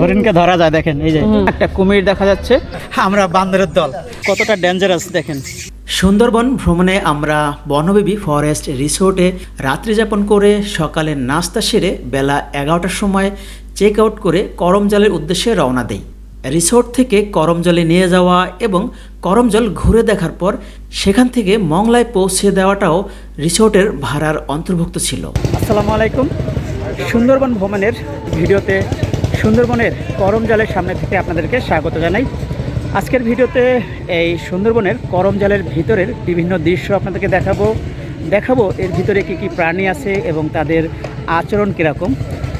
হরিণকে ধরা যায় দেখেন এই যে একটা কুমির দেখা যাচ্ছে। আমরা বান্দরের দল। কতটা ডেঞ্জারাস দেখেন। সুন্দরবন ভ্রমণে আমরা বনবেবী ফরেস্ট রিসোর্টে রাত্রি যাপন করে সকালে নাস্তা সেরে বেলা এগারোটার সময় চেক আউট করে করমজলের উদ্দেশ্যে রওনা দেই। রিসোর্ট থেকে করমজলে নিয়ে যাওয়া এবং করমজল ঘুরে দেখার পর সেখান থেকে মংলায় পৌঁছে দেওয়াটাও রিসোর্টের ভাড়ার অন্তর্ভুক্ত ছিল। আসসালামু আলাইকুম। সুন্দরবন ভ্রমণের ভিডিওতে সুন্দরবনের করমজলের সামনে থেকে আপনাদেরকে স্বাগত জানাই। আজকের ভিডিওতে এই সুন্দরবনের করমজলের ভিতরের বিভিন্ন দৃশ্য আপনাদেরকে দেখাবো। দেখাবো এর ভিতরে কী কী প্রাণী আছে এবং তাদের আচরণ কীরকম।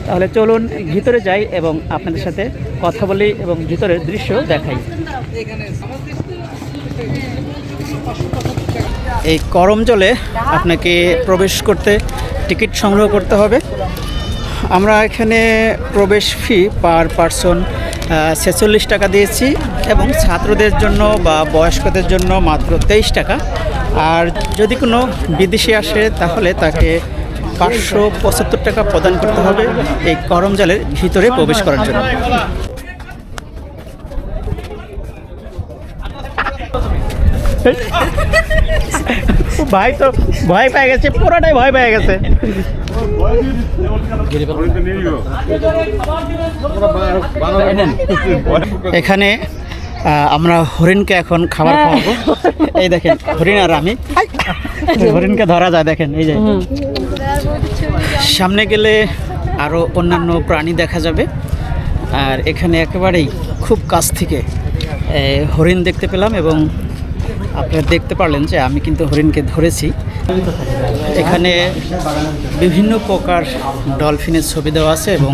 তাহলে চলুন ভিতরে যাই এবং আপনাদের সাথে কথা বলি এবং ভিতরের দৃশ্য দেখাই। এই করমজলে আপনাকে প্রবেশ করতে টিকিট সংগ্রহ করতে হবে। আমরা এখানে প্রবেশ ফি পার পারসন ছেচল্লিশ টাকা দিয়েছি এবং ছাত্রদের জন্য বা বয়স্কদের জন্য মাত্র তেইশ টাকা। আর যদি কোনো বিদেশি আসে তাহলে তাকে পাঁচশো পঁচাত্তর টাকা প্রদান করতে হবে এই করমজালের ভিতরে প্রবেশ করার জন্য। ভাই তো ভয় পেয়ে গেছে, পুরোটাই ভয় পেয়ে গেছে। এখানে আমরা হরিণকে এখন খাবার খাওয়াবো। এই দেখেন হরিণ আর আমি। হরিণকে ধরা যায় দেখেন এই যে। সামনে গেলে আরও অন্যান্য প্রাণী দেখা যাবে। আর এখানে একেবারেই খুব কাছ থেকে হরিণ দেখতে পেলাম এবং আপনারা দেখতে পারলেন যে আমি কিন্তু হরিণকে ধরেছি। এখানে বিভিন্ন প্রকার ডলফিনের ছবি দেওয়া আছে এবং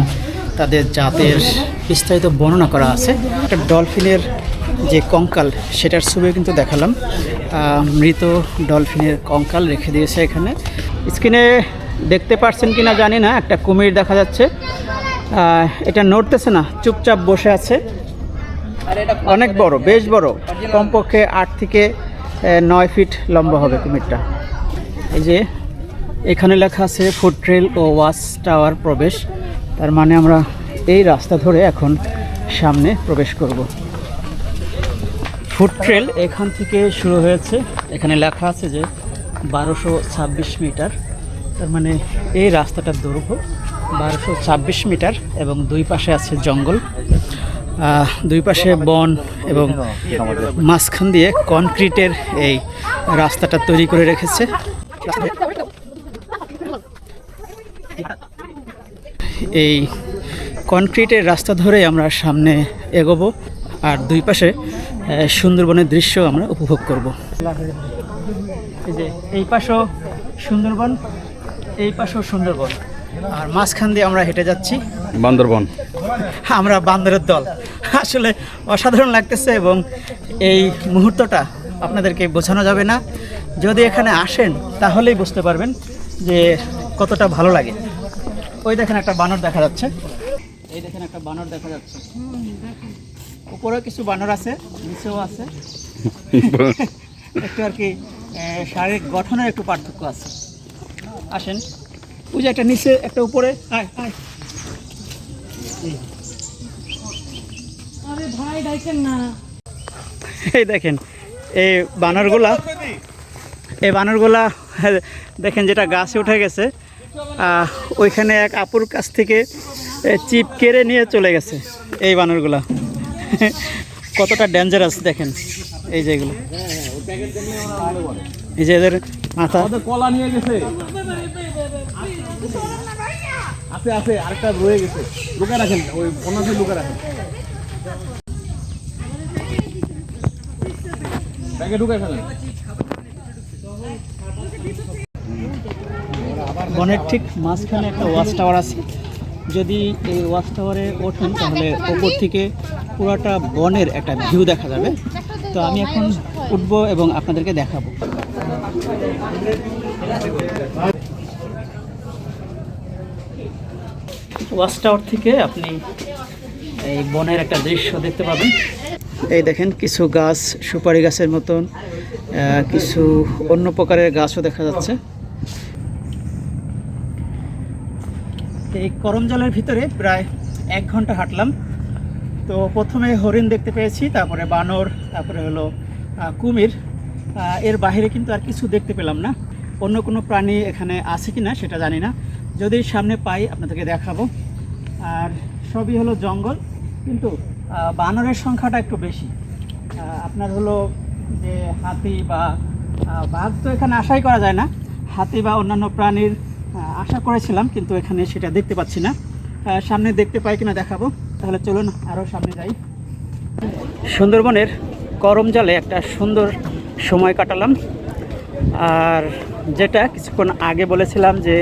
তাদের জাতের বিস্তারিত বর্ণনা করা আছে। একটা ডলফিনের যে কঙ্কাল, সেটার ছবি কিন্তু দেখালাম। মৃত ডলফিনের কঙ্কাল রেখে দিয়েছে এখানে। স্ক্রিনে দেখতে পারছেন কি না জানি না, একটা কুমির দেখা যাচ্ছে। এটা নড়তেছে না, চুপচাপ বসে আছে। অনেক বড় বেশ বড়। কমপক্ষে আট থেকে নয় ফিট লম্বা হবে কুমিরটা। এই যে এখানে লেখা আছে ফুড ট্রেল ও ওয়াচ টাওয়ার প্রবেশ। তার মানে আমরা এই রাস্তা ধরে এখন সামনে প্রবেশ করব। ফুড ট্রেল এখান থেকে শুরু হয়েছে। এখানে লেখা আছে যে বারোশো ছাব্বিশ মিটার। তার মানে এই রাস্তাটার দৈর্ঘ্য বারোশো ছাব্বিশ মিটার এবং দুই পাশে আছে জঙ্গল। দুই পাশে বন এবং মাঝখান দিয়ে কনক্রিটের এই রাস্তাটা তৈরি করে রেখেছে। এই কনক্রিটের রাস্তা ধরে আমরা সামনে এগোবো আর দুই পাশে সুন্দরবনের দৃশ্য আমরা উপভোগ করব। এই পাশেও সুন্দরবন এই পাশেও সুন্দরবন। আর মাঝখান দিয়ে আমরা হেঁটে যাচ্ছি। বান্দরবন। আমরা বান্দরের দল। আসলে অসাধারণ লাগতেছে এবং এই মুহূর্তটা আপনাদেরকে বোঝানো যাবে না। যদি এখানে আসেন তাহলেই বুঝতে পারবেন যে কতটা ভালো লাগে। ওই দেখেন একটা বানর দেখা যাচ্ছে। এই দেখেন একটা বানর দেখা যাচ্ছে। উপরেও কিছু বানর আছে নিচেও আছে। একটু আর কি শারীরিক গঠনের একটু পার্থক্য আছে। আসেন। ওই যে একটা নিচে একটা উপরে। আয় আয় আরে ভাই ডাইকেন না এই দেখেন এই বানরগুলা এই বানরগুলা দেখেন যেটা গাছে উঠে গেছে ওইখানে এক আপুর কাছ থেকে চিপ কেড়ে নিয়ে চলে গেছে এই বানরগুলা। কতটা ডেঞ্জারাস দেখেন এই যে এগুলো। এই যে এদের মাথা। কলা নিয়ে গেছে। আছে আছে আরেকটা রয়ে গেছে। লুকা রাখেন ওই অনাথে লুকা রাখেন। ব্যাগে ঢুকে ফেলেন। বনের ঠিক মাঝখানে একটা ওয়াচ টাওয়ার আছে। যদি এই ওয়াচ টাওয়ারে ওঠেন, তাহলে ওপর থেকে পুরাটা বনের একটা ভিউ দেখা যাবে। তো আমি এখন উঠব এবং আপনাদেরকে দেখাবো। ওয়াচ টাওয়ার থেকে আপনি এই বনের একটা দৃশ্য দেখতে পাবেন। এই দেখেন, কিছু গাছ, সুপারি গাছের মতন কিছু অন্য প্রকারের গাছও দেখা যাচ্ছে। এই করমজলের ভিতরে প্রায় এক ঘণ্টা হাঁটলাম। তো প্রথমে হরিণ দেখতে পেয়েছি, তারপরে বানর, তারপরে হলো কুমির। এর বাইরে কিন্তু আর কিছু দেখতে পেলাম না। অন্য কোনো প্রাণী এখানে আছে কি না সেটা জানি না। যদি সামনে পাই, আপনাদেরকে দেখাবো। আর সবই হলো জঙ্গল, কিন্তু বানরের সংখ্যাটা একটু বেশি। আপনার হলো যে হাতি বা বাঘ তো এখানে আশাই করা যায় না। হাতি বা অন্যান্য প্রাণীর আশা করেছিলাম, কিন্তু এখানে সেটা দেখতে পাচ্ছি না। সামনে দেখতে পাই কিনা দেখাবো। তাহলে চলুন আরও সামনে যাই। সুন্দরবনের করমজালে একটা সুন্দর সময় কাটালাম। আর যেটা কিছুক্ষণ আগে বলেছিলাম যে,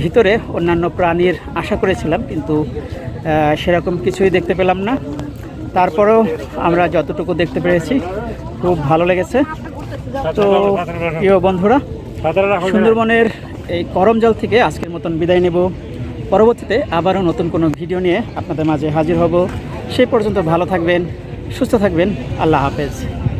ভিতরে অন্যান্য প্রাণীর আশা করেছিলাম, কিন্তু সেরকম কিছুই দেখতে পেলাম না। তারপরেও আমরা যতটুকু দেখতে পেরেছি, খুব ভালো লেগেছে। তো প্রিয় বন্ধুরা, সুন্দরবনের এই করমজল থেকে আজকের মতন বিদায় নেব। পরবর্তীতে আবারও নতুন কোনো ভিডিও নিয়ে আপনাদের মাঝে হাজির হব। সেই পর্যন্ত ভালো থাকবেন, সুস্থ থাকবেন। আল্লাহ হাফেজ।